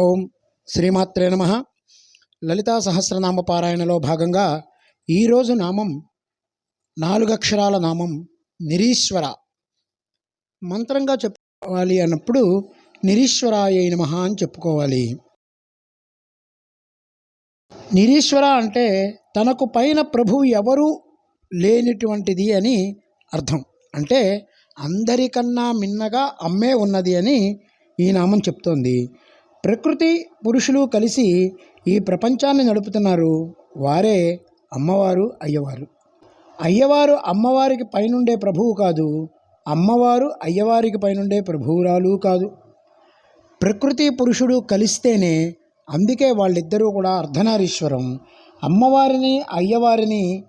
ఓం శ్రీమాత్రే నమ. లలితా సహస్రనామ పారాయణలో భాగంగా ఈరోజు నామం నాలుగు అక్షరాల నామం నిరీశ్వర. మంత్రంగా చెప్పుకోవాలి అన్నప్పుడు నిరీశ్వరాయ నమ అని చెప్పుకోవాలి. నిరీశ్వర అంటే తనకు పైన ప్రభువు ఎవరు లేనిటువంటిది అని అర్థం. అంటే అందరికన్నా మిన్నగా అమ్మే ఉన్నది అని ఈ నామం చెప్తోంది. ప్రకృతి పురుషులు కలిసి ఈ ప్రపంచాన్ని నడుపుతున్నారు. వారే అమ్మవారు అయ్యవారు. అయ్యవారు అమ్మవారికి పైనుండే ప్రభువు కాదు అమ్మవారు అయ్యవారికి పైనుండే ప్రభువురాలు కాదు. ప్రకృతి పురుషుడు కలిస్తేనే అందుకే వాళ్ళిద్దరూ కూడా అర్ధనారీశ్వరం. అమ్మవారిని అయ్యవారిని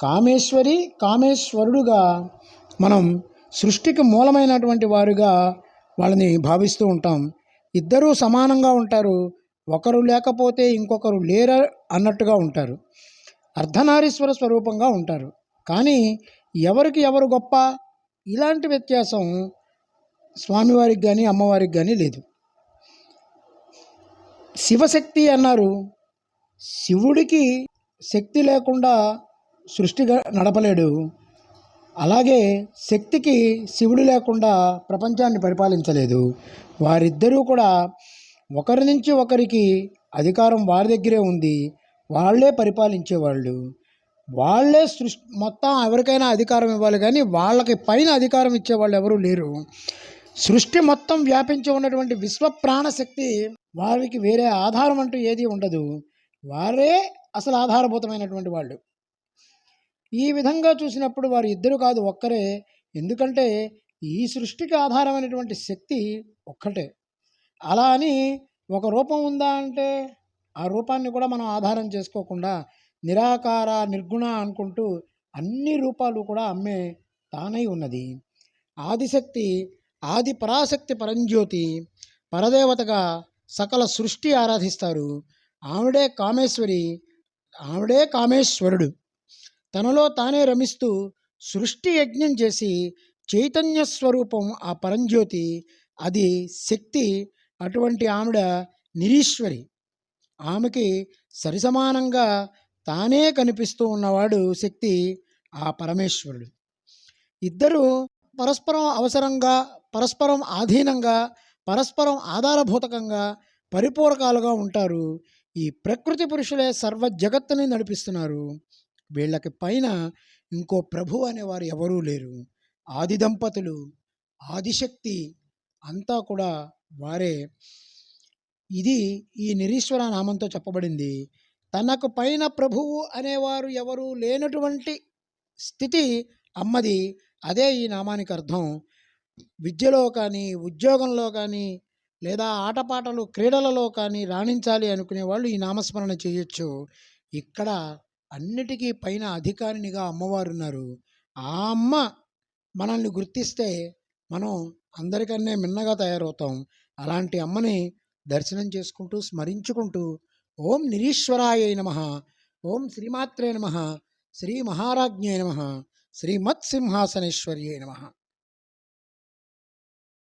కామేశ్వరి కామేశ్వరుడుగా మనం సృష్టికి మూలమైనటువంటి వారుగా వాళ్ళని భావిస్తూ ఉంటాం. ఇద్దరూ సమానంగా ఉంటారు. ఒకరు లేకపోతే ఇంకొకరు లేర అన్నట్టుగా ఉంటారు. అర్ధనారీశ్వర స్వరూపంగా ఉంటారు. కానీ ఎవరికి ఎవరు గొప్ప? ఇలాంటి వ్యత్యాసం స్వామివారికి కానీ అమ్మవారికి కానీ లేదు. శివశక్తి అన్నారు. శివుడికి శక్తి లేకుండా సృష్టిగా నడపలేడు. అలాగే శక్తికి శివుడు లేకుండా ప్రపంచాన్ని పరిపాలించలేదు. వారిద్దరూ కూడా ఒకరి నుంచి ఒకరికి అధికారం వారి దగ్గరే ఉంది. వాళ్ళే పరిపాలించేవాళ్ళు. వాళ్ళే సృష్టి మొత్తం ఎవరికైనా అధికారం ఇవ్వాలి కానీ వాళ్ళకి పైన అధికారం ఇచ్చేవాళ్ళు ఎవరూ లేరు. సృష్టి మొత్తం వ్యాపించి ఉన్నటువంటి విశ్వ ప్రాణశక్తి వారికి వేరే ఆధారం అంటూ ఏది ఉండదు. వారే అసలు ఆధారభూతమైనటువంటి వాళ్ళు. ఈ విధంగా చూసినప్పుడు వారు ఇద్దరు కాదు ఒక్కరే. ఎందుకంటే ఈ సృష్టికి ఆధారమైనటువంటి శక్తి ఒక్కటే. అలా అని ఒక రూపం ఉందా అంటే ఆ రూపాన్ని కూడా మనం ఆధారం చేసుకోకుండా నిరాకార నిర్గుణ అనుకుంటూ అన్ని రూపాలు కూడా అమ్మే తానై ఉన్నది. ఆదిశక్తి ఆది పరాశక్తి పరంజ్యోతి పరదేవతగా సకల సృష్టి ఆరాధిస్తారు. ఆవిడే కామేశ్వరి ఆవిడే కామేశ్వరుడు. తనలో తానే రమిస్తూ సృష్టి యజ్ఞం చేసి చైతన్య స్వరూపం ఆ పరంజ్యోతి అది శక్తి అటువంటి ఆవిడ నిరీశ్వరి. ఆమెకి సరిసమానంగా తానే కనిపిస్తూ ఉన్నవాడు శక్తి ఆ పరమేశ్వరుడు. ఇద్దరు పరస్పరం అవసరంగా పరస్పరం ఆధీనంగా పరస్పరం ఆధారభూతకంగా పరిపూరకాలుగా ఉంటారు. ఈ ప్రకృతి పురుషులే సర్వ జగత్తుని నడిపిస్తున్నారు. వీళ్ళకి పైన ఇంకో ప్రభు అనేవారు ఎవరూ లేరు. ఆది దంపతులు ఆదిశక్తి అంతా కూడా వారే. ఇది ఈ నిరీశ్వర నామంతో చెప్పబడింది. తనకు పైన ప్రభువు అనేవారు ఎవరు లేనటువంటి స్థితి అమ్మది. అదే ఈ నామానికి అర్థం. విద్యలో కానీ ఉద్యోగంలో కానీ లేదా ఆటపాటలు క్రీడలలో కానీ రాణించాలి అనుకునే వాళ్ళు ఈ నామస్మరణ చేయొచ్చు. ఇక్కడ అన్నిటికీ పైన అధికారినిగా అమ్మవారు ఉన్నారు ఆ అమ్మ మనల్ని గుర్తిస్తే మనం అందరికన్నా మిన్నగా తయారవుతాం. అలాంటి అమ్మని దర్శనం చేసుకుంటూ స్మరించుకుంటూ ఓం నిరీశ్వరాయ నమ ఓం శ్రీమాత్రే నమ శ్రీ మహారాజ్ఞే నమ శ్రీమత్సింహాసనేశ్వర్యే నమ.